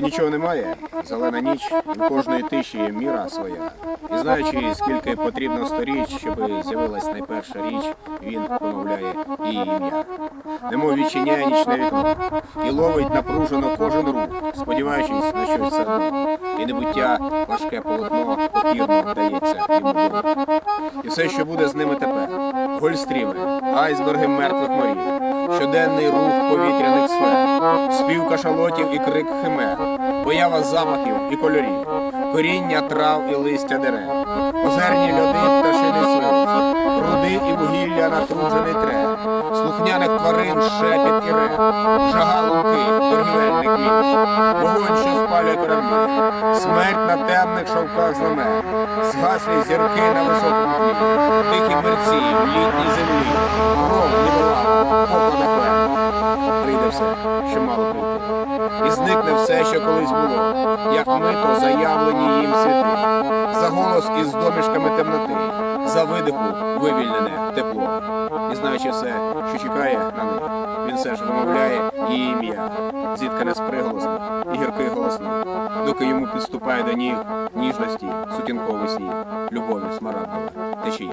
нічого немає, зелена ніч, в кожної тиші є міра своя. І знаючи, скільки потрібно сторіч, щоб з'явилась найперша річ, він вимовляє її ім'я. Немов відчиняє нічне вікно і ловить напружено кожен рух, сподіваючись на щось все одно. І небуття важке полотно покірно вдається йому. І все, що буде з ними тепер: гольстріми, айсберги мертвих морів, щоденний рух повітряних сфер, спів кашалотів і крик химер, поява замахів і кольорів, коріння трав і листя дерев, озерні льоди пташини свист, руди і вугілля натруджений трев, слухняних тварин шепіт і рев, жага луки, торгівельних міст, вогонь, що спалює кораблі, смерть на темних шовках знамен, згаслі зірки на високому тлі, тихі мерці в літній землі, кров що мало прийти. І зникне все, що колись було, як мито заявлені їм світи, за голос із домішками темноти, за видиху вивільнене тепло. І знаючи все, що чекає на них, він все ж вимовляє її ім'я, зіткане з приголосних і гірких голосних, доки йому підступає до ніг ніжності, сутінковий сніг, любові смарагдова, течія.